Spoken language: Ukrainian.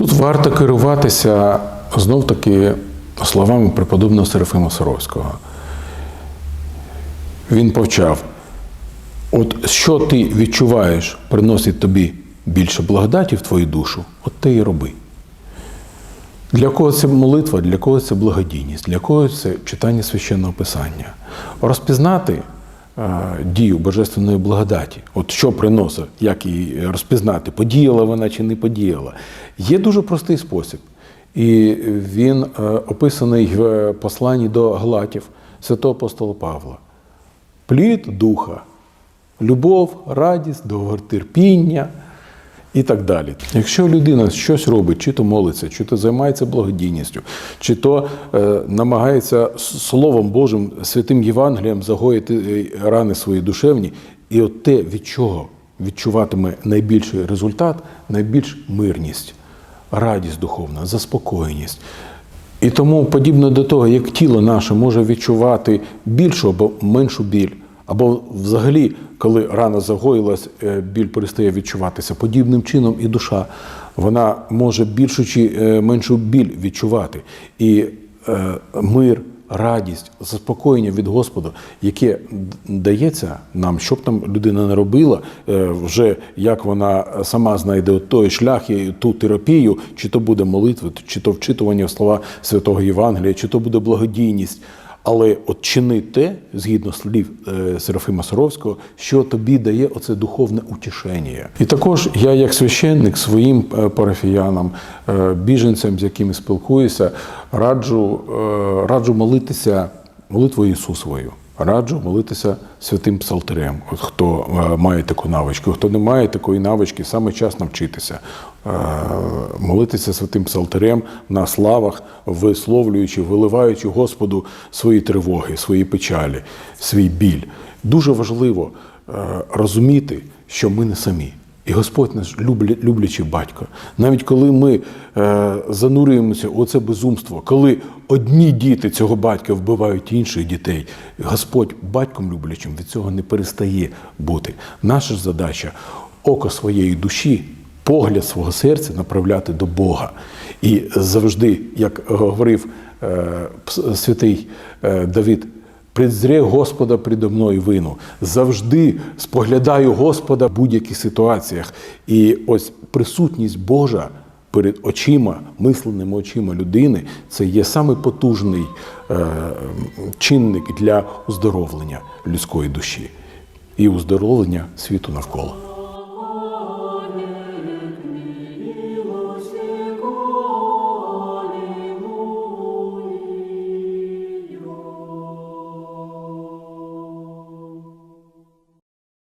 Тут варто керуватися знов таки словами преподобного Серафима Саровського. Він повчав: от що ти відчуваєш, приносить тобі більше благодаті в твою душу, от те і роби. Для кого це молитва, для кого це благодійність, для кого це читання священного писання. Розпізнати дію божественної благодаті, от що приносить, як її розпізнати, подіяла вона чи не подіяла, є дуже простий спосіб. І він е, описаний в посланні до Галатів святого апостола Павла. Плід духа, любов, радість, довготерпіння і так далі. Якщо людина щось робить, чи то молиться, чи то займається благодійністю, чи то е, намагається Словом Божим, святим Євангелієм загоїти е, рани свої душевні, і от те, від чого відчуватиме найбільший результат, найбільш мирність, радість духовна, заспокоєність. І тому, подібно до того, як тіло наше може відчувати більшу або меншу біль, або взагалі, коли рана загоїлась, е, біль перестає відчуватися, подібним чином і душа, вона може більшу чи е, меншу біль відчувати. І е, мир, радість, заспокоєння від Господа, яке дається нам, щоб там людина не робила, вже як вона сама знайде той шлях і ту терапію, чи то буде молитва, чи то вчитування в слова святого Євангелія, чи то буде благодійність. Але от чини те, згідно слів е, Серафима Саровського, що тобі дає оце духовне утішення. І також я, як священник, своїм е, парафіянам, е, біженцям, з якими спілкуюся, раджу, раджу молитися молитвою Ісусовою. Раджу молитися святим псалтирем. От хто е, має таку навичку, хто не має такої навички, саме час навчитися. Е, молитися святим псалтирем на славах, висловлюючи, виливаючи Господу свої тривоги, свої печалі, свій біль. Дуже важливо е, розуміти, що ми не самі. І Господь наш люблячий батько. Навіть коли ми е, занурюємося у це безумство, коли одні діти цього батька вбивають інших дітей, Господь батьком люблячим від цього не перестає бути. Наша ж задача око своєї душі, погляд свого серця направляти до Бога. І завжди, як говорив е, святий е, Давид, Предзре Господа предо мною вину. Завжди споглядаю Господа в будь-яких ситуаціях. І ось присутність Божа перед очима, мисленими очима людини, це є саме потужний е, чинник для оздоровлення людської душі і оздоровлення світу навколо.